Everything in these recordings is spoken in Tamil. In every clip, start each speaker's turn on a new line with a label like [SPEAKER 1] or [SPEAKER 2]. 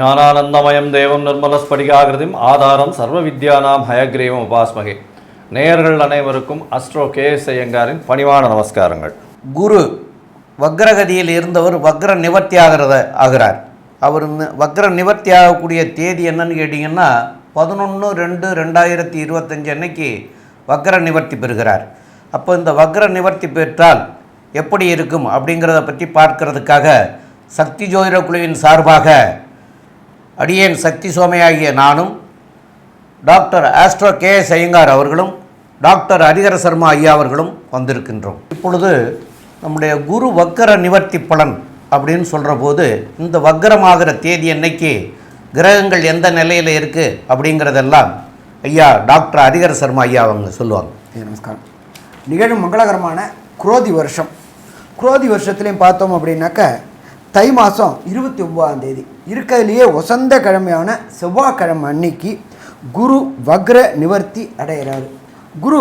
[SPEAKER 1] ஞானானந்தமயம் தேவம் நிர்மலஸ்படிகாகிருதிம் ஆதாரம் சர்வ வித்யானாம் ஹயக்ரீவம் உபாஸ்மகே. நேயர்கள் அனைவருக்கும் அஸ்ட்ரோ கே எஸ் ஐயங்காரின் பணிவான நமஸ்காரங்கள்.
[SPEAKER 2] குரு வக்ரகதியில் இருந்தவர் வக்ர நிவர்த்தி ஆகிறத ஆகிறார். அவர் வக்ர நிவர்த்தி ஆகக்கூடிய தேதி என்னன்னு கேட்டிங்கன்னா பதினொன்று ரெண்டு ரெண்டாயிரத்தி இருபத்தஞ்சு அன்னைக்கு வக்ர நிவர்த்தி பெறுகிறார். அப்போ இந்த வக்ர நிவர்த்தி பெற்றால் எப்படி இருக்கும் அப்படிங்கிறத பற்றி பார்க்கறதுக்காக சக்தி ஜோதிட குழுவின் சார்பாக அடியேன் சக்தி சோமையாகிய நானும் doctor Astro K S Iyengar அவர்களும் டாக்டர் ஹரிகர சர்மா ஐயா அவர்களும் வந்திருக்கின்றோம். இப்பொழுது நம்முடைய குரு வக்கர நிவர்த்தி பலன் அப்படின்னு சொல்கிற போது இந்த வக்கரமாகிற தேதி என்னைக்கு கிரகங்கள் எந்த நிலையில் இருக்குது அப்படிங்கிறதெல்லாம் ஐயா டாக்டர் ஹரிகர சர்மா ஐயா அவங்க சொல்லுவாங்க.
[SPEAKER 3] நமஸ்காரம். நிகழும் மங்களகரமான குரோதி வருஷம். குரோதி வருஷத்துலேயும் பார்த்தோம் அப்படின்னாக்க தை மாதம் இருபத்தி ஒம்பதாம் தேதி. இருக்கிறதுலையே ஒசந்த கிழமையான செவ்வாய்க்கிழமை அன்னைக்கு குரு வக்ர நிவர்த்தி அடைகிறாரு. குரு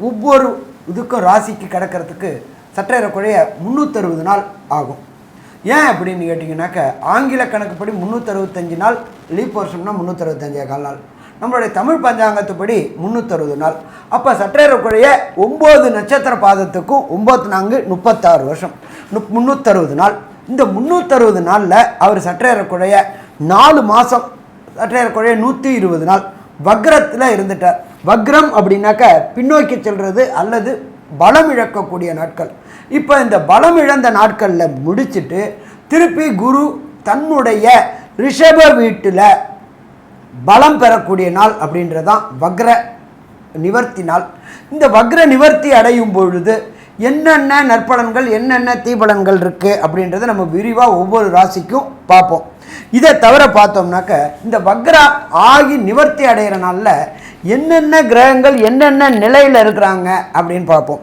[SPEAKER 3] ஒவ்வொரு இதுக்கும் ராசிக்கு கிடக்கிறதுக்கு சற்றேறக்குறைய முந்நூற்றறுபது நாள் ஆகும். ஏன் அப்படின்னு கேட்டிங்கனாக்க ஆங்கில கணக்குப்படி முந்நூற்றறுபத்தஞ்சு நாள் லீப் வருஷம்னா முந்நூற்றறுபத்தஞ்சே கால் நாள். நம்மளுடைய தமிழ் பஞ்சாங்கத்துப்படி முந்நூற்றறுபது நாள். அப்போ சற்றேறக்குறைய ஒம்பது நட்சத்திர பாதத்துக்கும் ஒம்பத்து நான்கு முப்பத்தாறு வருஷம். நுப் முந்நூற்றறுபது நாள். இந்த முந்நூற்றறுபது நாளில் அவர் சற்றேறக்குறைய நாலு மாதம் சற்றேறக்குறைய நூற்றி இருபது நாள் வக்ரத்தில் இருந்துட்டார். வக்ரம் அப்படின்னாக்க பின்னோக்கி செல்வது அல்லது பலம் இழக்கக்கூடிய நாட்கள். இப்போ இந்த பலம் இழந்த நாட்களில் முடிச்சுட்டு திருப்பி குரு தன்னுடைய ரிஷப வீட்டில் பலம் பெறக்கூடிய நாள் அப்படின்றதான் வக்ர நிவர்த்தி நாள். இந்த வக்ர நிவர்த்தி அடையும் பொழுது என்னென்ன நற்பலன்கள் என்னென்ன தீபலன்கள் இருக்குது அப்படின்றத நம்ம விரிவாக ஒவ்வொரு ராசிக்கும் பார்ப்போம். இதை தவிர பார்த்தோம்னாக்க இந்த வக்ரா ஆகி நிவர்த்தி அடைகிற நாளில் என்னென்ன கிரகங்கள் என்னென்ன நிலையில் இருக்கிறாங்க அப்படின்னு பார்ப்போம்.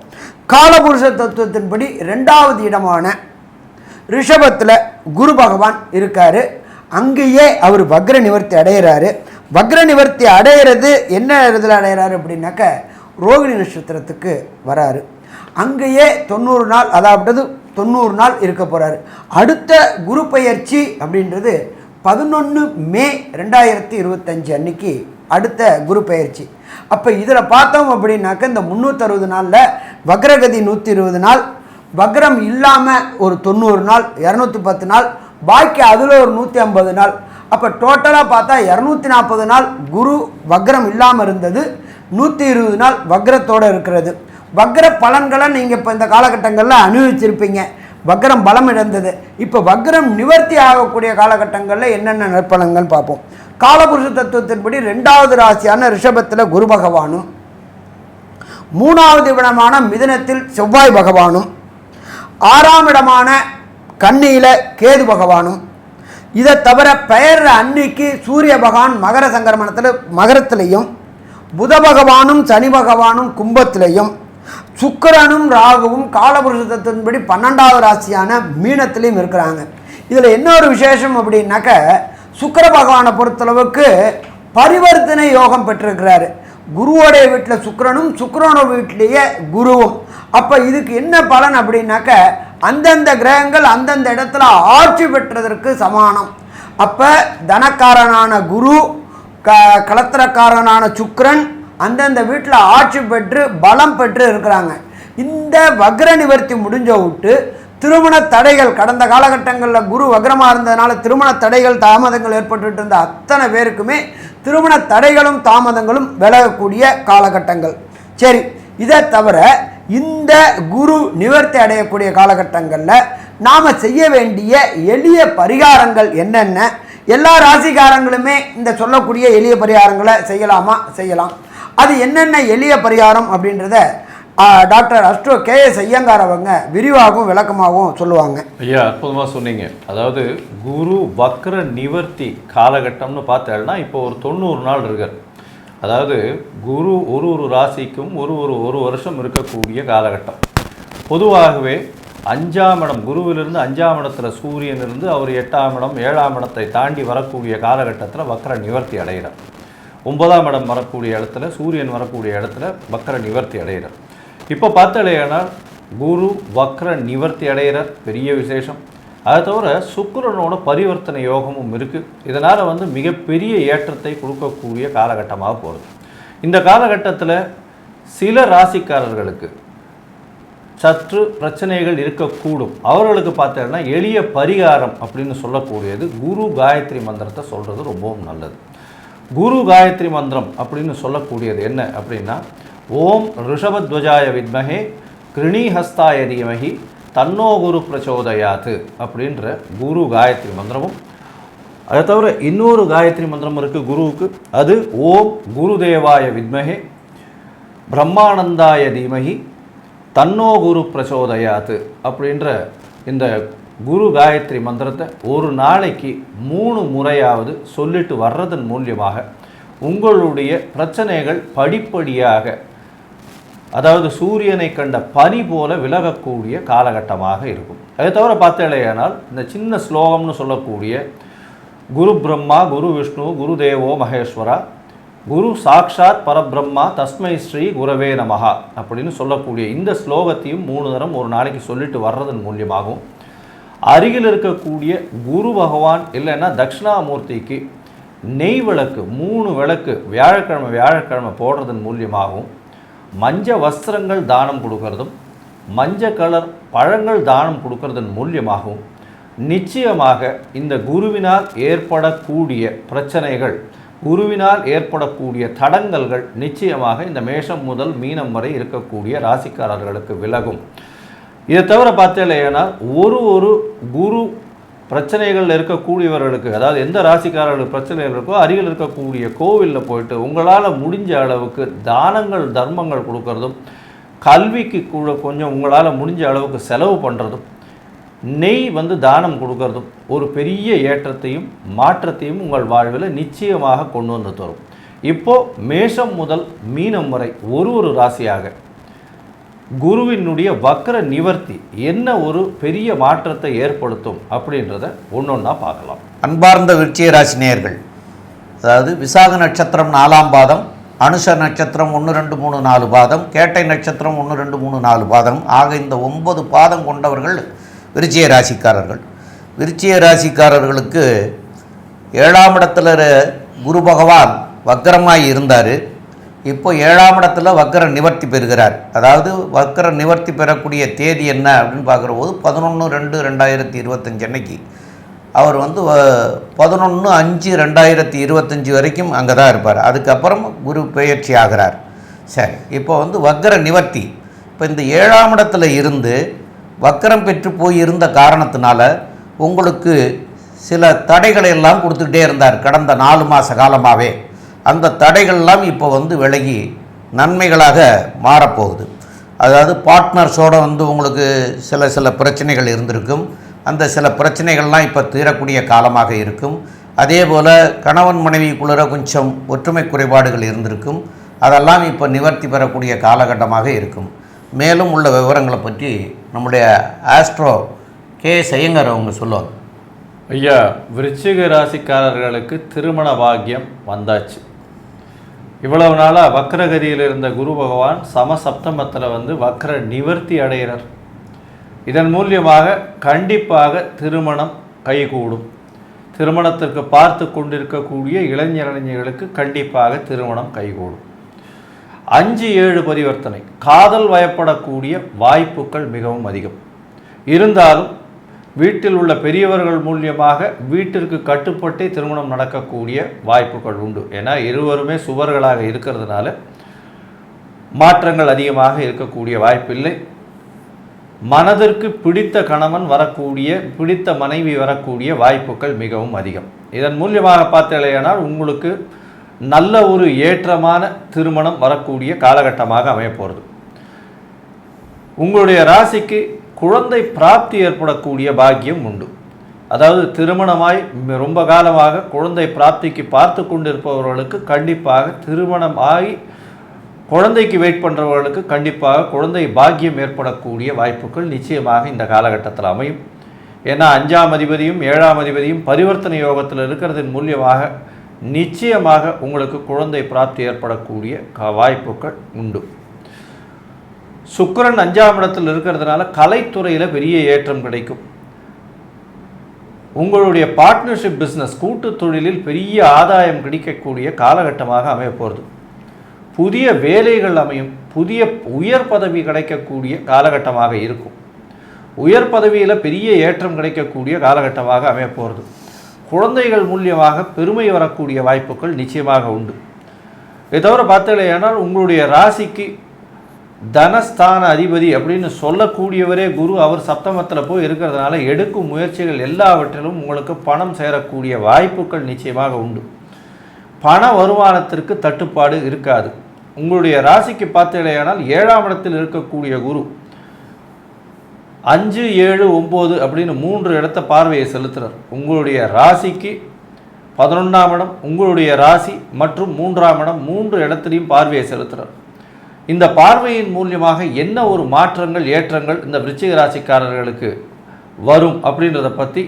[SPEAKER 3] காலபுருஷ தத்துவத்தின்படி ரெண்டாவது இடமான ரிஷபத்தில் குரு பகவான் இருக்கார். அங்கேயே அவர் வக்ர நிவர்த்தி அடைகிறாரு வக்ர நிவர்த்தி அடையிறது என்ன இதில் அடைகிறாரு அப்படின்னாக்க ரோகிணி நட்சத்திரத்துக்கு வராரு. அங்கேயே தொண்ணூறு நாள் அதாவது தொண்ணூறு நாள் இருக்க போகிறாரு அடுத்த குரு பயிற்சி அப்படின்றது பதினொன்று மே ரெண்டாயிரத்தி இருபத்தஞ்சு அன்னைக்கு அடுத்த குரு பயிற்சி. அப்போ இதில் பார்த்தோம் அப்படின்னாக்க இந்த முந்நூற்றறுபது நாளில் வக்ரகதி நூற்றி இருபது நாள் வக்ரம் இல்லாமல் ஒரு தொண்ணூறு நாள் இரநூத்தி பத்து நாள் பாக்கி அதில் ஒரு நூற்றி ஐம்பது நாள். அப்போ டோட்டலாக பார்த்தா இரநூத்தி நாற்பது நாள் குரு வக்ரம் இல்லாமல் இருந்தது நூற்றி இருபது நாள் வக்ரத்தோடு இருக்கிறது. வக்ர பலன்களை நீங்கள் இப்போ இந்த காலகட்டங்களில் அனுபவிச்சிருப்பீங்க. வக்ரம் பலம் இழந்தது. இப்போ வக்ரம் நிவர்த்தி ஆகக்கூடிய காலகட்டங்களில் என்னென்ன நற்பலங்கள் பார்ப்போம். காலபுருஷ தத்துவத்தின்படி ரெண்டாவது ராசியான ரிஷபத்தில் குரு பகவானும் மூணாவது இடமான மிதனத்தில் செவ்வாய் பகவானும் ஆறாம் இடமான கண்ணியில் கேது பகவானும் இதை தவிர பெயர் அன்னைக்கு சூரிய பகவான் மகர சங்கரமணத்தில் மகரத்திலையும் புத பகவானும் சனி பகவானும் கும்பத்திலையும் சுக்கரனும் ராகுவும் காலபுருஷ தத்துவத்தின்படி பன்னெண்டாவது ராசியான மீனத்திலையும் இருக்கிறாங்க. இதில் என்ன ஒரு விசேஷம் அப்படின்னாக்க சுக்கர பகவானை பொறுத்தளவுக்கு பரிவர்த்தனை யோகம் பெற்றிருக்கிறாரு. குருவோடைய வீட்டில் சுக்கரனும் சுக்கிரனோட வீட்டிலேயே குருவும். அப்போ இதுக்கு என்ன பலன் அப்படின்னாக்க அந்தந்த கிரகங்கள் அந்தந்த இடத்துல ஆட்சி பெற்றதற்கு சமானம். அப்போ தனக்காரனான குரு க கலத்திரக்காரனான சுக்கரன் அந்தந்த வீட்டில் ஆட்சி பெற்று பலம் பெற்று இருக்கிறாங்க. இந்த வக்ர நிவர்த்தி முடிஞ்ச விட்டு திருமண தடைகள் கடந்த காலகட்டங்களில் குரு வக்ரமாக இருந்ததுனால திருமண தடைகள் தாமதங்கள் ஏற்பட்டுட்டு இருந்த அத்தனை பேருக்குமே திருமண தடைகளும் தாமதங்களும் விலகக்கூடிய காலகட்டங்கள். சரி இதை தவிர இந்த குரு நிவர்த்தி அடையக்கூடிய காலகட்டங்களில் நாம் செய்ய வேண்டிய எளிய பரிகாரங்கள் என்னென்ன? எல்லா ராசிகாரங்களுமே இந்த சொல்லக்கூடிய எளிய பரிகாரங்களை செய்யலாமா? செய்யலாம். அது என்னென்ன எளிய பரிகாரம் அப்படின்றத doctor Astro K S Iyengar அவங்க விரிவாகவும் விளக்கமாகவும் சொல்லுவாங்க.
[SPEAKER 1] ஐயா அற்புதமாக சொன்னீங்க. அதாவது குரு வக்ர நிவர்த்தி காலகட்டம்னு பார்த்தேன்னா இப்போ ஒரு தொண்ணூறு நாள் இருக்கார். அதாவது குரு ஒரு ஒரு ராசிக்கும் ஒரு ஒரு ஒரு வருஷம் இருக்கக்கூடிய காலகட்டம். பொதுவாகவே அஞ்சாம் இடம் குருவிலிருந்து அஞ்சாம் இடத்துல சூரியன் இருந்து அவர் எட்டாம் இடம் ஏழாம் இடத்தை தாண்டி வரக்கூடிய காலகட்டத்தில் வக்ர நிவர்த்தி அடைகிறார். ஒன்பதாம் இடம் வரக்கூடிய இடத்துல சூரியன் வரக்கூடிய இடத்துல வக்கர நிவர்த்தி அடைகிறார். இப்போ பார்த்தாலேயானால் குரு வக்ர நிவர்த்தி அடைகிறார். பெரிய விசேஷம். அதை தவிர சுக்கரனோட பரிவர்த்தனை யோகமும் இருக்குது இதனால் வந்து மிகப்பெரிய ஏற்றத்தை கொடுக்கக்கூடிய காலகட்டமாக போகிறது இந்த காலகட்டத்தில் சில ராசிக்காரர்களுக்கு சற்று பிரச்சனைகள் இருக்கக்கூடும். அவர்களுக்கு பார்த்தீங்கன்னா எளிய பரிகாரம் அப்படின்னு சொல்லக்கூடியது குரு காயத்ரி மந்திரத்தை சொல்கிறது ரொம்பவும் நல்லது. குரு காயத்ரி மந்திரம் அப்படின்னு சொல்லக்கூடியது என்ன அப்படின்னா ஓம் ரிஷபத்வஜாய வித்மகே கிருணிஹஸ்தாய தீமகி தன்னோ குரு பிரச்சோதயாத்து அப்படின்ற குரு காயத்ரி மந்திரமும் அதை தவிர இன்னொரு காயத்ரி மந்திரம் இருக்குது குருவுக்கு அது ஓம் குருதேவாய வித்மகே பிரம்மானந்தாய தீமகி தன்னோ குரு பிரச்சோதயாத்து அப்படின்ற இந்த குரு காயத்ரி மந்திரத்தை ஒரு நாளைக்கு மூணு முறையாவது சொல்லிட்டு வர்றதன் மூலியமாக உங்களுடைய பிரச்சனைகள் படிப்படியாக அதாவது சூரியனை கண்ட பனி போல விலகக்கூடிய காலகட்டமாக இருக்கும். அதை தவிர பார்த்தேலையானால் இந்த சின்ன ஸ்லோகம்னு சொல்லக்கூடிய குரு பிரம்மா குரு விஷ்ணு குரு தேவோ மகேஸ்வரா குரு சாக்ஷாத் பரபிரம்மா தஸ்மை ஸ்ரீ குரவே நமகா அப்படின்னு சொல்லக்கூடிய இந்த ஸ்லோகத்தையும் மூணு தரம் ஒரு நாளைக்கு சொல்லிட்டு வர்றதன் மூலியமாகவும் அருகில் இருக்கக்கூடிய குரு பகவான் இல்லைன்னா தட்சிணாமூர்த்திக்கு நெய் விளக்கு மூணு விளக்கு வியாழக்கிழமை வியாழக்கிழமை போடுறதன் மூலியமாகவும் மஞ்ச வஸ்திரங்கள் தானம் கொடுக்கறதும் மஞ்ச கலர் பழங்கள் தானம் கொடுக்கறதன் மூலியமாகவும் நிச்சயமாக இந்த குருவினால் ஏற்படக்கூடிய பிரச்சனைகள் குருவினால் ஏற்படக்கூடிய தடங்கல்கள் நிச்சயமாக இந்த மேஷம் முதல் மீனம் வரை இருக்கக்கூடிய ராசிக்காரர்களுக்கு விலகும். இதை தவிர பார்த்தேன்னா ஒரு ஒரு குரு பிரச்சனைகள் இருக்கக்கூடியவர்களுக்கு அதாவது எந்த ராசிக்காரர்களுக்கு பிரச்சனைகள் இருக்கோ அருகில் இருக்கக்கூடிய கோவிலில் போயிட்டு உங்களால் முடிஞ்ச அளவுக்கு தானங்கள் தர்மங்கள் கொடுக்கறதும் கல்விக்கு கூட கொஞ்சம் உங்களால் முடிஞ்ச அளவுக்கு செலவு பண்ணுறதும் நெய் வந்து தானம் கொடுக்கறதும் ஒரு பெரிய ஏற்றத்தையும் மாற்றத்தையும் உங்கள் வாழ்வில் நிச்சயமாக கொண்டு வந்து தரும். இப்போது மேஷம் முதல் மீனம் வரை ஒரு ஒரு ராசியாக குருவினுடைய வக்ர நிவர்த்தி என்ன ஒரு பெரிய மாற்றத்தை ஏற்படுத்தும் அப்படின்றத ஒன்றொன்றா பார்க்கலாம்.
[SPEAKER 2] அன்பார்ந்த விருச்சிக ராசி அதாவது விசாக நட்சத்திரம் நாலாம் பாதம் அனுஷ நட்சத்திரம் ஒன்று ரெண்டு மூணு நாலு பாதம் கேட்டை நட்சத்திரம் ஒன்று ரெண்டு மூணு நாலு பாதம் ஆக இந்த ஒன்பது பாதம் கொண்டவர்கள் விருச்சிய ராசிக்காரர்கள் விருச்சிய ராசிக்காரர்களுக்கு ஏழாம் இடத்துல குரு பகவான் வக்கரமாக இருந்தார். இப்போ ஏழாம் இடத்துல வக்கர நிவர்த்தி பெறுகிறார். அதாவது வக்கர நிவர்த்தி பெறக்கூடிய தேதி என்ன அப்படின்னு பார்க்குற போது பதினொன்று ரெண்டு ரெண்டாயிரத்தி இருபத்தஞ்சு அன்னைக்கு. அவர் வந்து பதினொன்று அஞ்சு ரெண்டாயிரத்தி இருபத்தஞ்சி வரைக்கும் அங்கே தான் இருப்பார். அதுக்கப்புறம் குரு பெயர்ச்சி ஆகிறார். சரி இப்போ வந்து வக்கர நிவர்த்தி. இப்போ இந்த ஏழாம் இடத்துல இருந்து வக்கரம் பெற்று போய் இருந்த காரணத்தினால உங்களுக்கு சில தடைகளை எல்லாம் கொடுத்துக்கிட்டே இருந்தார் கடந்த நாலு மாத காலமாகவே அந்த தடைகள்லாம் இப்போ வந்து விலகி நன்மைகளாக மாறப்போகுது. அதாவது பார்ட்னர்ஸோட வந்து உங்களுக்கு சில சில பிரச்சனைகள் இருந்திருக்கும். அந்த சில பிரச்சனைகள்லாம் இப்போ தீரக்கூடிய காலமாக இருக்கும். அதே போல் கணவன் மனைவிக்குள்ளே கொஞ்சம் ஒற்றுமை குறைபாடுகள் இருந்திருக்கும். அதெல்லாம் இப்போ நிவர்த்தி பெறக்கூடிய காலகட்டமாக இருக்கும். மேலும் உள்ள விவரங்களை பற்றி நம்முடைய ஆஸ்ட்ரோ கே செய்யங்கர் அவங்க சொல்லுவாங்க.
[SPEAKER 1] ஐயா விருச்சிக ராசிக்காரர்களுக்கு திருமண பாக்கியம் வந்தாச்சு. இவ்வளவு நாளாக வக்ரகதியில் இருந்த குரு பகவான் சமசப்தமத்தில் வந்து வக்ர நிவர்த்தி அடைகிறார். இதன் மூலியமாக கண்டிப்பாக திருமணம் கைகூடும். திருமணத்திற்கு பார்த்து கொண்டிருக்கக்கூடிய இளைஞர் இளைஞர்களுக்கு கண்டிப்பாக திருமணம் கைகூடும். அஞ்சு ஏழு பரிவர்த்தனை. காதல் வயப்படக்கூடிய வாய்ப்புகள் மிகவும் அதிகம். இருந்தாலும் வீட்டில் உள்ள பெரியவர்கள் மூலியமாக வீட்டிற்கு கட்டுப்பட்டே திருமணம் நடக்கக்கூடிய வாய்ப்புகள் உண்டு. ஏன்னா இருவருமே சுவர்களாக இருக்கிறதுனால மாற்றங்கள் அதிகமாக இருக்கக்கூடிய வாய்ப்பில்லை. மனதிற்கு பிடித்த கணவன் வரக்கூடிய பிடித்த மனைவி வரக்கூடிய வாய்ப்புகள் மிகவும் அதிகம். இதன் மூலியமாக பார்த்தீங்களேனால் உங்களுக்கு நல்ல ஒரு ஏற்றமான திருமணம் வரக்கூடிய காலகட்டமாக அமையப்போகிறது உங்களுடைய ராசிக்கு குழந்தை பிராப்தி ஏற்படக்கூடிய பாக்கியம் உண்டு. அதாவது திருமணமாய் ரொம்ப காலமாக குழந்தை பிராப்திக்கு பார்த்து கொண்டிருப்பவர்களுக்கு கண்டிப்பாக திருமணம் ஆகி குழந்தைக்கு வெயிட் பண்ணுறவர்களுக்கு கண்டிப்பாக குழந்தை பாக்கியம் ஏற்படக்கூடிய வாய்ப்புகள் நிச்சயமாக இந்த காலகட்டத்தில் அமையும். ஏன்னா அஞ்சாம் அதிபதியும் ஏழாம் அதிபதியும் பரிவர்த்தனை யோகத்தில் இருக்கிறதன் மூலியமாக நிச்சயமாக உங்களுக்கு குழந்தை பிராப்தி ஏற்படக்கூடிய க- வாய்ப்புகள் உண்டு. சுக்கரன் அஞ்சாம் இடத்தில் இருக்கிறதுனால கலைத்துறையில் பெரிய ஏற்றம் கிடைக்கும். உங்களுடைய பார்ட்னர்ஷிப் பிஸ்னஸ் கூட்டு தொழிலில் பெரிய ஆதாயம் கிடைக்கக்கூடிய காலகட்டமாக அமைய போகிறது புதிய வேலைகள் அமையும் புதிய உயர் பதவி கிடைக்கக்கூடிய காலகட்டமாக இருக்கும். உயர் பதவியில் பெரிய ஏற்றம் கிடைக்கக்கூடிய காலகட்டமாக அமைய போகிறது குழந்தைகள் மூலியமாக பெருமை வரக்கூடிய வாய்ப்புகள் நிச்சயமாக உண்டு. இதை தவிர பார்த்தீங்களேனால் உங்களுடைய ராசிக்கு தனஸ்தான அதிபதி அப்படின்னு சொல்லக்கூடியவரே குரு அவர் சப்தமத்தில் போய் இருக்கிறதுனால எடுக்கும் முயற்சிகள் எல்லாவற்றிலும் உங்களுக்கு பணம் சேரக்கூடிய வாய்ப்புகள் நிச்சயமாக உண்டு. பண வருமானத்திற்கு தட்டுப்பாடு இருக்காது. உங்களுடைய ராசிக்கு பார்த்தீங்களேயானால் ஏழாம் இடத்தில் இருக்கக்கூடிய குரு அஞ்சு ஏழு ஒம்பது அப்படின்னு மூன்று இடத்த பார்வையை செலுத்துகிறார் உங்களுடைய ராசிக்கு பதினொன்றாம் இடம் உங்களுடைய ராசி மற்றும் மூன்றாம் இடம் மூன்று இடத்துலையும் பார்வையை செலுத்துகிறார் இந்த பார்வையின் மூலியமாக என்ன ஒரு மாற்றங்கள் ஏற்றங்கள் இந்த விருச்சிக ராசிக்காரர்களுக்கு வரும் அப்படின்றத பற்றி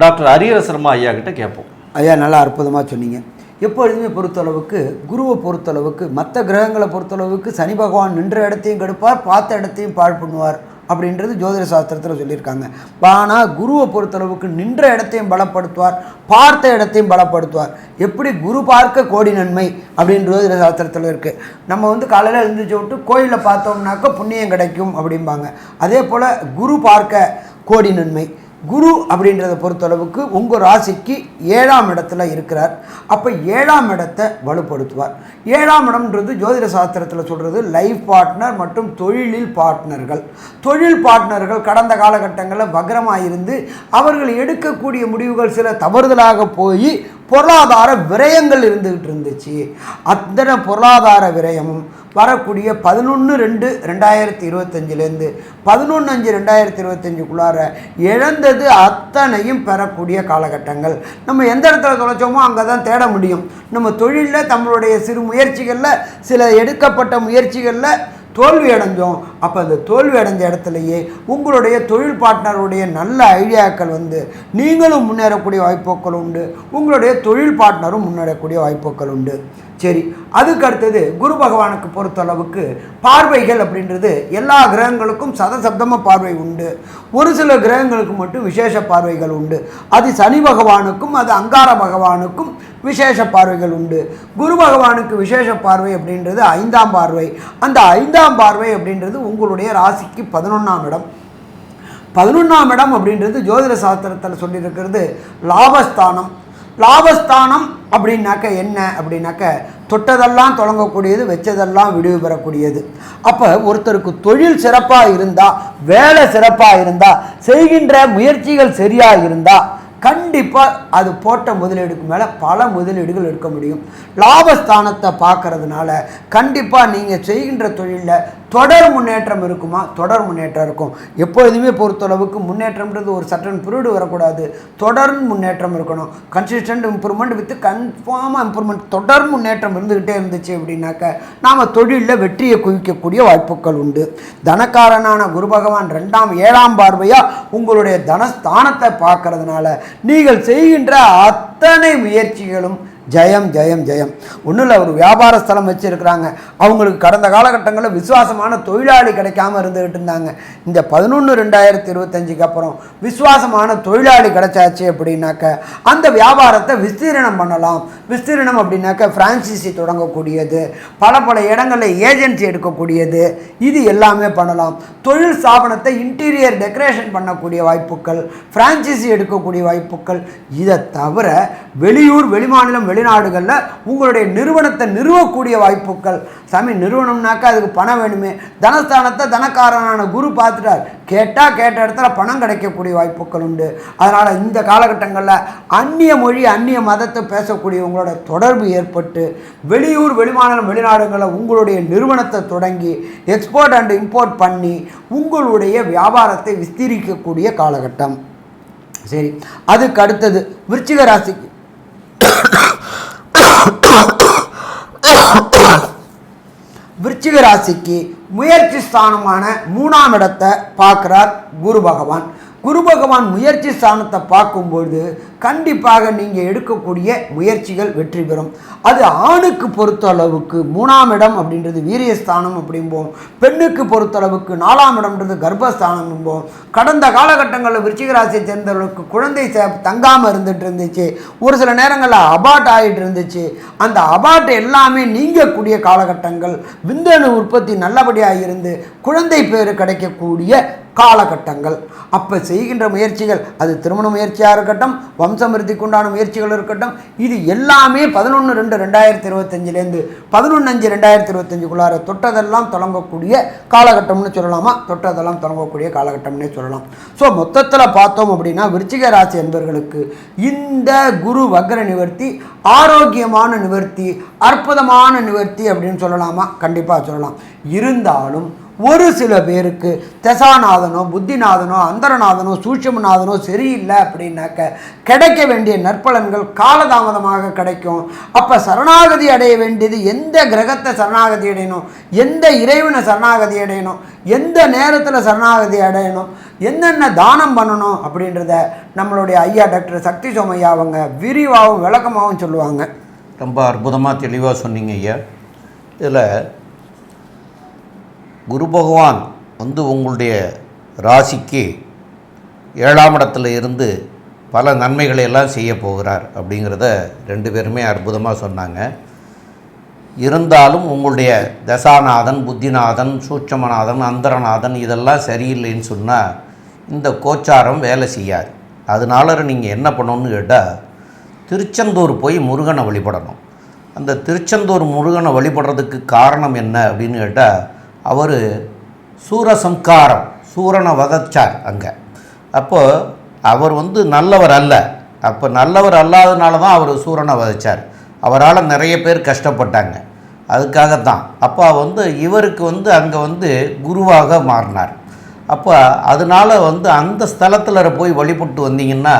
[SPEAKER 1] டாக்டர் ஹரிஹர சர்மா ஐயா கிட்ட கேட்போம்.
[SPEAKER 3] ஐயா நல்லா அற்புதமாக சொன்னீங்க. எப்பொழுதுமே பொறுத்தளவுக்கு குருவை பொறுத்தளவுக்கு மற்ற கிரகங்களை பொறுத்தளவுக்கு சனி பகவான் நின்ற இடத்தையும் கெடுப்பார் பார்த்த இடத்தையும் பாழ் பண்ணுவார். அப்படின்றது ஜோதிட சாஸ்திரத்தில் சொல்லியிருக்காங்க. ஆனால் குருவை பொறுத்தளவுக்கு நின்ற இடத்தையும் பலப்படுத்துவார் பார்த்த இடத்தையும் பலப்படுத்துவார். எப்படி குரு பார்க்க கோடி நன்மை அப்படின்னு ஜோதிட சாஸ்திரத்தில் இருக்குது நம்ம வந்து காலையில் எழுந்திரிச்சு விட்டு கோயிலில் பார்த்தோம்னாக்க புண்ணியம் கிடைக்கும் அப்படிம்பாங்க. அதே போல் குரு பார்க்க கோடி நன்மை. குரு அப்படின்றத பொறுத்தளவுக்கு உங்கள் ராசிக்கு ஏழாம் இடத்துல இருக்கிறார். அப்போ ஏழாம் இடத்தை வலுப்படுத்துவார். ஏழாம் இடம்ன்றது ஜோதிட சாஸ்திரத்தில் சொல்கிறது லைஃப் பார்ட்னர் மற்றும் தொழிலில் பார்ட்னர்கள் தொழில் பார்ட்னர்கள் கடந்த காலகட்டங்களில் வக்ரமாக இருந்து அவர்கள் எடுக்கக்கூடிய முடிவுகள் சில தவறுதலாக போய் பொருளாதார விரயங்கள் இருந்துகிட்டு இருந்துச்சு. அத்தனை பொருளாதார விரயமும் வரக்கூடிய பதினொன்று ரெண்டு ரெண்டாயிரத்தி இருபத்தஞ்சிலேருந்து பதினொன்று அஞ்சு ரெண்டாயிரத்தி இருபத்தஞ்சுக்குள்ளார இழந்தது அத்தனையும் பெறக்கூடிய காலகட்டங்கள். நம்ம எந்த இடத்துல தொலைச்சோமோ அங்கே தான் தேட முடியும். நம்ம தொழிலில் நம்மளுடைய சிறு முயற்சிகளில் சில எடுக்கப்பட்ட முயற்சிகளில் தோல்வி அடைஞ்சோம். அப்போ அந்த தோல்வி அடைஞ்ச இடத்துலையே உங்களுடைய தொழில் பார்ட்னருடைய நல்ல ஐடியாக்கள் வந்து நீங்களும் முன்னேறக்கூடிய வாய்ப்புகள் உண்டு. உங்களுடைய தொழில் பார்ட்னரும் முன்னேறக்கூடிய வாய்ப்புகள் உண்டு. சரி அதுக்கு அடுத்தது குரு பகவானுக்கு பொறுத்தளவுக்கு பார்வைகள் அப்படின்றது எல்லா கிரகங்களுக்கும் சதசப்தம பார்வை உண்டு. ஒரு சில கிரகங்களுக்கு மட்டும் விசேஷ பார்வைகள் உண்டு. அது சனி பகவானுக்கும் அது அங்கார பகவானுக்கும் விசேஷ பார்வைகள் உண்டு. குரு பகவானுக்கு விசேஷ பார்வை அப்படின்றது ஐந்தாம் பார்வை. அந்த ஐந்தாம் பார்வை அப்படின்றது உங்களுடைய ராசிக்கு பதினொன்றாம் இடம். பதினொன்றாம் இடம் அப்படின்றது ஜோதிட சாஸ்திரத்தில் சொல்லியிருக்கிறது லாபஸ்தானம். லாபஸ்தானம் அப்படின்னாக்க என்ன? அப்படின்னாக்க தொட்டதெல்லாம் தொடங்கக்கூடியது வச்சதெல்லாம் விடுவி பெறக்கூடியது. அப்போ ஒருத்தருக்கு தொழில் சிறப்பாக இருந்தால் வேலை சிறப்பாக இருந்தால் செய்கின்ற முயற்சிகள் சரியாக இருந்தால் கண்டிப்பாக அது போட்ட முதலீடுக்கு மேலே பல முதலீடுகள் எடுக்க முடியும். லாபஸ்தானத்தை பார்க்கறதுனால கண்டிப்பாக நீங்கள் செய்கின்ற தொழிலில் தொடர் முன்னேற்றம் இருக்குமா? தொடர் முன்னேற்றம் இருக்கும். எப்பொழுதுமே பொறுத்தளவுக்கு முன்னேற்றம்ன்றது ஒரு சட்டன் பீரியடு வரக்கூடாது. தொடர் முன்னேற்றம் இருக்கணும். கன்சிஸ்டன்ட் இம்ப்ரூவ்மெண்ட் வித் கன்ஃபார்மாக இம்ப்ரூவ்மெண்ட் தொடர் முன்னேற்றம் இருந்துக்கிட்டே இருந்துச்சு அப்படின்னாக்க நாம் தொழிலில் வெற்றியை குவிக்கக்கூடிய வாய்ப்புகள் உண்டு. தனக்காரனான குரு பகவான் ரெண்டாம் ஏழாம் பார்வையாக உங்களுடைய தனஸ்தானத்தை பார்க்கறதுனால நீங்கள் செய்கின்ற அத்தனை முயற்சிகளும் ஜெயம் ஜெயம் ஜெயம். ஒன்றும் இல்லை ஒரு வியாபார ஸ்தலம் வச்சுருக்கிறாங்க. அவங்களுக்கு கடந்த காலகட்டங்களில் விசுவாசமான தொழிலாளி கிடைக்காம இருந்துக்கிட்டு இருந்தாங்க. இந்த பதினொன்று ரெண்டாயிரத்தி இருபத்தஞ்சுக்கு அப்புறம் விசுவாசமான தொழிலாளி கிடைச்சாச்சு அப்படின்னாக்க அந்த வியாபாரத்தை விஸ்தீரணம் பண்ணலாம். விஸ்தீரணம் அப்படின்னாக்க ஃப்ரான்சிசி தொடங்கக்கூடியது. பல பல இடங்களில் ஏஜென்சி எடுக்கக்கூடியது. இது எல்லாமே பண்ணலாம். தொழில் ஸ்தாபனத்தை இன்டீரியர் டெக்கரேஷன் பண்ணக்கூடிய வாய்ப்புகள் ஃப்ரான்ச்சைசி எடுக்கக்கூடிய வாய்ப்புகள். இதை தவிர வெளியூர் வெளிமாநிலம் வெளிநாடுகளில் உங்களுடைய நிறுவனத்தை நிறுவக்கூடிய வாய்ப்புகள். சாமி நிறுவனம்னாக்கா அதுக்கு பணம் வேணுமே. தனஸ்தானத்தை தனக்காரனான குரு பார்த்துட்டார். கேட்டால் கேட்ட இடத்துல பணம் கிடைக்கக்கூடிய வாய்ப்புகள் உண்டு. அதனால் இந்த காலகட்டங்களில் அந்நிய மொழி அந்நிய மதத்தை பேசக்கூடியவங்களோட தொடர்பு ஏற்பட்டு வெளியூர் வெளிமாநிலம் வெளிநாடுகளில் உங்களுடைய நிறுவனத்தை தொடங்கி எக்ஸ்போர்ட் அண்ட் இம்போர்ட் பண்ணி உங்களுடைய வியாபாரத்தை விஸ்தீரிக்கக்கூடிய காலகட்டம். சரி அதுக்கு அடுத்தது விருச்சிக ராசிக்கு. விருச்சிக ராசிக்கு முயற்சி ஸ்தானமான மூணாம் இடத்தை பார்க்குறார் குரு பகவான். குரு பகவான் முயற்சி ஸ்தானத்தை பார்க்கும்பொழுது கண்டிப்பாக நீங்கள் எடுக்கக்கூடிய முயற்சிகள் வெற்றி பெறும். அது ஆணுக்கு பொறுத்த அளவுக்கு மூணாம் இடம் அப்படின்றது வீரியஸ்தானம் அப்படிம்போம் பெண்ணுக்கு பொறுத்த அளவுக்கு நாலாம் இடம்ன்றது கர்ப்பஸ்தானம் என்போம். கடந்த காலகட்டங்களில் விருச்சிகராசியை சேர்ந்தவர்களுக்கு குழந்தை சே- தங்காமல் இருந்துட்டு இருந்துச்சு. ஒரு சில நேரங்களில் அபாட் ஆகிட்டு இருந்துச்சு. அந்த அபாட் எல்லாமே நீங்கக்கூடிய காலகட்டங்கள். விந்தணு உற்பத்தி நல்லபடியாக இருந்து குழந்தை பேர் கிடைக்கக்கூடிய காலகட்டங்கள். அப்போ செய்கின்ற முயற்சிகள் அது திருமண முயற்சியாக இருக்கட்டும் வம்சமிருத்திக்கு உண்டான முயற்சிகள் இருக்கட்டும் இது எல்லாமே பதினொன்று ரெண்டு ரெண்டாயிரத்தி இருபத்தஞ்சிலேருந்து பதினொன்று அஞ்சு ரெண்டாயிரத்தி இருபத்தஞ்சுக்குள்ளார தொட்டதெல்லாம் தொடங்கக்கூடிய காலகட்டம்னு சொல்லலாமா? தொட்டதெல்லாம் தொடங்கக்கூடிய காலகட்டம்னே சொல்லலாம். ஸோ மொத்தத்தில் பார்த்தோம் அப்படின்னா விருச்சிக ராசி என்பவர்களுக்கு இந்த குரு வக்ர நிவர்த்தி ஆரோக்கியமான நிவர்த்தி அற்புதமான நிவர்த்தி அப்படின்னு சொல்லலாமா? கண்டிப்பாக சொல்லலாம். இருந்தாலும் ஒரு சில பேருக்கு தசாநாதனோ புத்திநாதனோ அந்தரநாதனோ சூட்சமநாதனோ சரியில்லை அப்படின்னாக்க கிடைக்க வேண்டிய நற்பலன்கள் காலதாமதமாக கிடைக்கும். அப்போ சரணாகதி அடைய வேண்டியது எந்த கிரகத்தை சரணாகதி அடையணும்? எந்த இறைவனை சரணாகதி அடையணும்? எந்த நேரத்தில் சரணாகதி அடையணும்? என்னென்ன தானம் பண்ணணும் அப்படின்றத நம்மளுடைய ஐயா டாக்டர் சக்தி சோமையா அவங்க விரிவாகவும் விளக்கமாகவும் சொல்லுவாங்க.
[SPEAKER 2] ரொம்ப அற்புதமாக தெளிவாக சொன்னீங்க ஐயா. இதில் குரு பகவான் வந்து உங்களுடைய ராசிக்கு ஏழாம் இடத்துல இருந்து பல நன்மைகளை எல்லாம் செய்ய போகிறார் அப்படிங்கிறத ரெண்டு பேருமே அற்புதமாக சொன்னாங்க. இருந்தாலும் உங்களுடைய தசாநாதன் புத்திநாதன் சூட்சமநாதன் அந்தரநாதன் இதெல்லாம் சரியில்லைன்னு சொன்னால் இந்த கோச்சாரம் வேலை செய்யாது. அதனால நீங்கள் என்ன பண்ணணும்னு கேட்டால் திருச்செந்தூர் போய் முருகனை வழிபடணும். அந்த திருச்செந்தூர் முருகனை வழிபடுறதுக்கு காரணம் என்ன அப்படின்னு கேட்டால் அவர் சூரசம்காரம் சூரனை வதச்சார் அங்கே. அப்போது அவர் வந்து நல்லவர் அல்ல. அப்போ நல்லவர் அல்லாதனால தான் அவர் சூரனை வதைச்சார் அவரால் நிறைய பேர் கஷ்டப்பட்டாங்க. அதுக்காகத்தான். அப்போ வந்து இவருக்கு வந்து அங்கே வந்து குருவாக மாறினார். அப்போ அதனால் வந்து அந்த ஸ்தலத்தில் போய் வழிபட்டு வந்தீங்கன்னா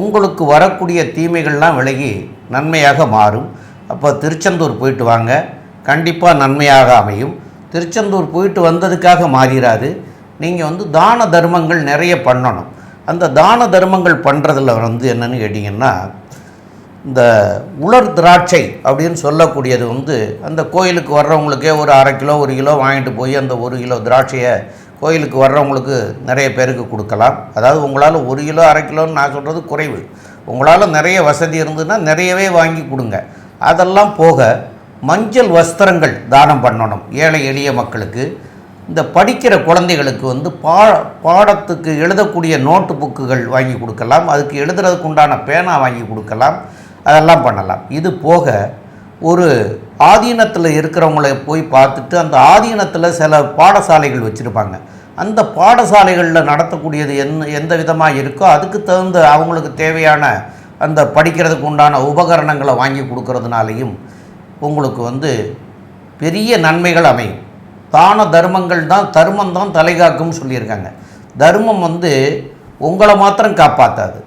[SPEAKER 2] உங்களுக்கு வரக்கூடிய தீமைகள்லாம் விலகி நன்மையாக மாறும். அப்போ திருச்செந்தூர் போயிட்டு வாங்க. கண்டிப்பாக நன்மையாக அமையும். திருச்செந்தூர் போயிட்டு வந்ததுக்காக மாறிடாது நீங்கள் வந்து தான தர்மங்கள் நிறைய பண்ணணும். அந்த தான தர்மங்கள் பண்ணுறதில் வந்து என்னன்னு கேட்டிங்கன்னா இந்த உலர் திராட்சை அப்படின்னு சொல்லக்கூடியது வந்து அந்த கோயிலுக்கு வர்றவங்களுக்கே ஒரு அரை கிலோ ஒரு கிலோ வாங்கிட்டு போய் அந்த ஒரு கிலோ திராட்சையை கோயிலுக்கு வர்றவங்களுக்கு நிறைய பேருக்கு கொடுக்கலாம். அதாவது உங்களால் ஒரு கிலோ அரை கிலோன்னு நான் சொல்கிறது குறைவு. உங்களால் நிறைய வசதி இருந்ததுன்னா நிறையவே வாங்கி கொடுங்க. அதெல்லாம் போக மஞ்சள் வஸ்திரங்கள் தானம் பண்ணணும். ஏழை எளிய மக்களுக்கு. இந்த படிக்கிற குழந்தைகளுக்கு வந்து பா பாடத்துக்கு எழுதக்கூடிய நோட்டு புக்குகள் வாங்கி கொடுக்கலாம். அதுக்கு எழுதுறதுக்கு உண்டான பேனா வாங்கி கொடுக்கலாம். அதெல்லாம் பண்ணலாம். இது போக ஒரு ஆதீனத்தில் இருக்கிறவங்கள போய் பார்த்துட்டு அந்த ஆதீனத்தில் சில பாடசாலைகள் வச்சுருப்பாங்க. அந்த பாடசாலைகளில் நடத்தக்கூடியது என்ன எந்த விதமாக இருக்கோ அதுக்கு தகுந்த அவங்களுக்கு தேவையான அந்த படிக்கிறதுக்கு உண்டான உபகரணங்களை வாங்கி கொடுக்கறதுனாலையும் உங்களுக்கு வந்து பெரிய நன்மைகள் அமையும். தான தர்மங்கள் தான் தர்மம் தான் தலைகாக்கும்னு சொல்லியிருக்காங்க. தர்மம் வந்து உங்களை மாத்திரம் காப்பாற்றாது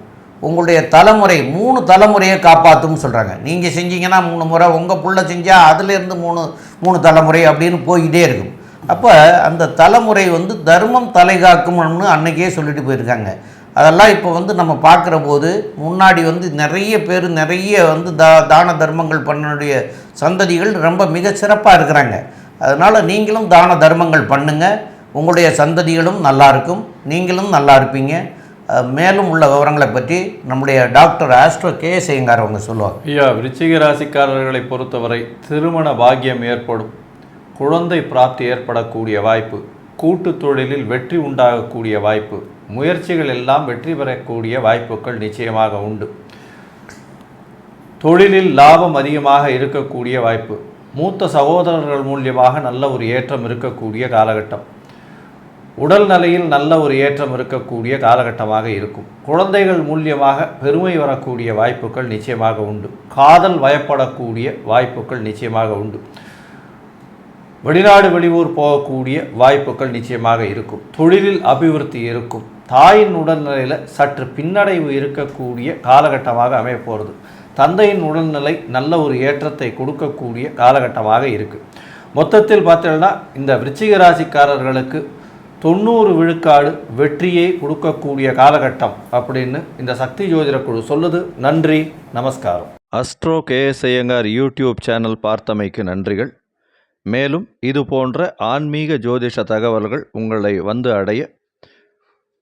[SPEAKER 2] உங்களுடைய தலைமுறை மூணு தலைமுறையை காப்பாற்றும்னு சொல்கிறாங்க நீங்கள் செஞ்சீங்கன்னா மூணு முறை உங்கள் புள்ள செஞ்சால் அதுலேருந்து மூணு மூணு தலைமுறை அப்படின்னு போய்கிட்டே இருக்கும். அப்போ அந்த தலைமுறை வந்து தர்மம் தலைகாக்கும்னு அன்னைக்கே சொல்லிட்டு போயிருக்காங்க. அதெல்லாம் இப்போ வந்து நம்ம பார்க்குற போது முன்னாடி வந்து நிறைய பேர் நிறைய வந்து தா தான தர்மங்கள் பண்ணனுடைய சந்ததிகள் ரொம்ப மிக சிறப்பாக இருக்கிறாங்க. அதனால் நீங்களும் தான தர்மங்கள் பண்ணுங்கள் உங்களுடைய சந்ததிகளும் நல்லா இருக்கும். நீங்களும் நல்லா இருப்பீங்க. மேலும் உள்ள விவரங்களை பற்றி நம்முடைய டாக்டர் ஆஸ்ட்ரோ கே சேங்கார் அவங்க சொல்லுவாங்க.
[SPEAKER 1] ஐயா விருச்சிக ராசிக்காரர்களை பொறுத்தவரை திருமண பாக்கியம் ஏற்படும். குழந்தை பிராப்தி ஏற்படக்கூடிய வாய்ப்பு. கூட்டு தொழிலில் வெற்றி உண்டாகக்கூடிய வாய்ப்பு. முயற்சிகள் எல்லாம் வெற்றி பெறக்கூடிய வாய்ப்புகள் நிச்சயமாக உண்டு. தொழிலில் லாபம் அதிகமாக இருக்கக்கூடிய வாய்ப்பு. மூத்த சகோதரர்கள் மூலியமாக நல்ல ஒரு ஏற்றம் இருக்கக்கூடிய காலகட்டம். உடல் நிலையில் நல்ல ஒரு ஏற்றம் இருக்கக்கூடிய காலகட்டமாக இருக்கும். குழந்தைகள் மூலியமாக பெருமை வரக்கூடிய வாய்ப்புகள் நிச்சயமாக உண்டு. காதல் வயப்படக்கூடிய வாய்ப்புகள் நிச்சயமாக உண்டு. வெளிநாடு வெளியூர் போகக்கூடிய வாய்ப்புகள் நிச்சயமாக இருக்கும். தொழிலில் அபிவிருத்தி இருக்கும். தாயின் உடல்நிலையில் சற்று பின்னடைவு இருக்கக்கூடிய காலகட்டமாக அமையப்போகிறது தந்தையின் உடல்நிலை நல்ல ஒரு ஏற்றத்தை கொடுக்கக்கூடிய காலகட்டமாக இருக்குது மொத்தத்தில் பார்த்தீங்கன்னா இந்த விருச்சிக ராசிக்காரர்களுக்கு தொண்ணூறு விழுக்காடு வெற்றியை கொடுக்கக்கூடிய காலகட்டம் அப்படின்னு இந்த சக்தி ஜோதிட குழு சொல்லுது. நன்றி நமஸ்காரம். Astro KS Iyengar YouTube channel பார்த்தமைக்கு நன்றிகள். மேலும் இது போன்ற ஆன்மீக ஜோதிஷ தகவல்கள் உங்களை வந்து அடைய